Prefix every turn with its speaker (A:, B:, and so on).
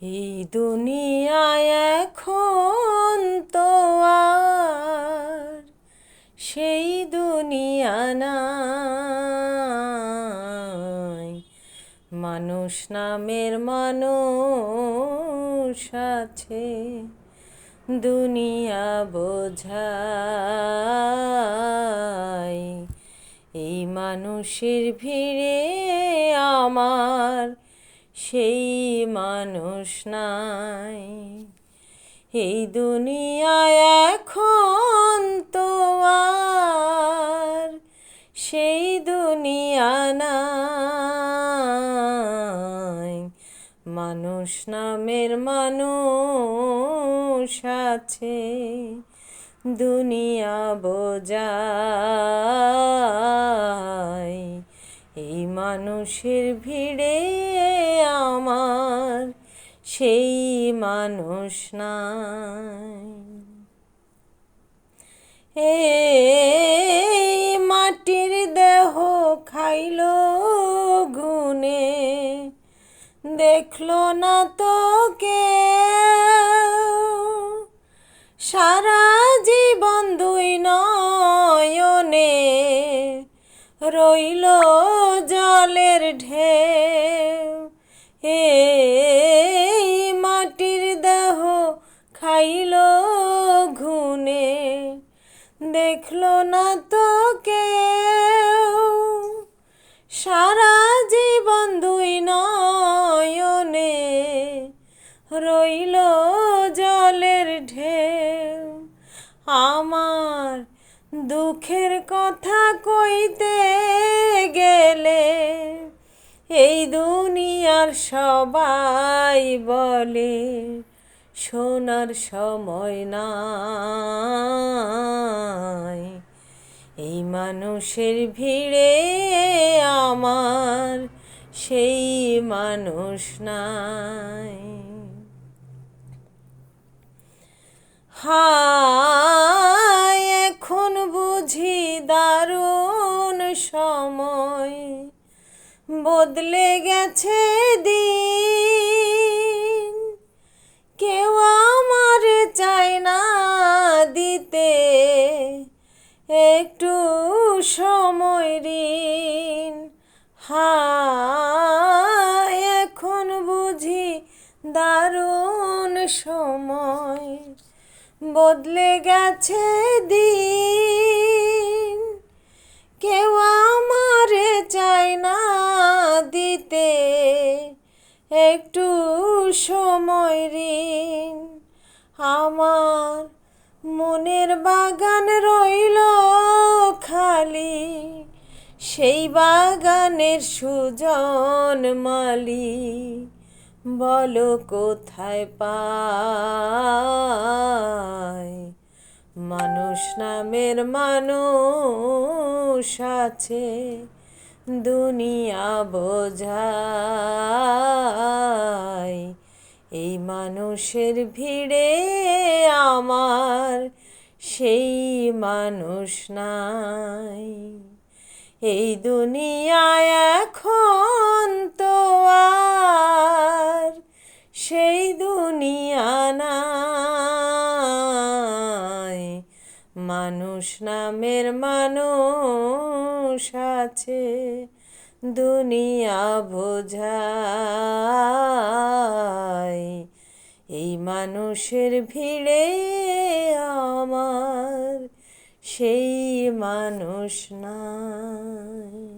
A: এই দুনিয়ায় এখন তো আর সেই দুনিয়া নাই। মানুষ নামের মানুষ আছে, দুনিয়া বোঝায়। এই মানুষের ভিড়ে আমার সেই মানুষ নাই। এই দুনিয়ায় এখন তো আর সেই দুনিয়া নাই। মানুষ নামের মানুষ আছে, দুনিয়া বোঝায়। এই মানুষের ভিড়ে আমার সেই মানুষ নাই। এই মাটির দেহ খাইল গুনে দেখল না তো কে সারা জীবন দুই নয়নে রইল ঢেউ, এই মাটির দেহ খাইল ঘুনে দেখল না তো কেউ। সারা জীবন দুই নয়নে রইল জলের ঢেউ। আমার দুঃখের কথা কইতে গেলে এই দুনিয়ার সবাই বলে শোনার সময় নাই। এই মানুষের ভিড়ে আমার সেই মানুষ নাই। হায়, এখন বুঝি দারুণ সময়। বদলে গেছে দিন। কেউ আমার চায় না দিতে। একটু সময় ঋণ। হায়, এখন বুঝি দারুণ সময়। বদলে গেছে দিন। ঋণ আমার মনের বাগান রইল খালি, সেই বাগানের সুজন মালি বলো কোথায় পায়? মানুষ নামের মানুষ আছে, দুনিয়া বোঝায়। এই মানুষের ভিড়ে আমার, সেই মানুষ নাই। এই দুনিয়ায় এখন তো আর সেই দুনিয়া নাই। মানুষ নামের মানুষ আছে। দুনিয়া বোঝায় এই মানুষের ভিড়ে আমার সেই মানুষ নাই।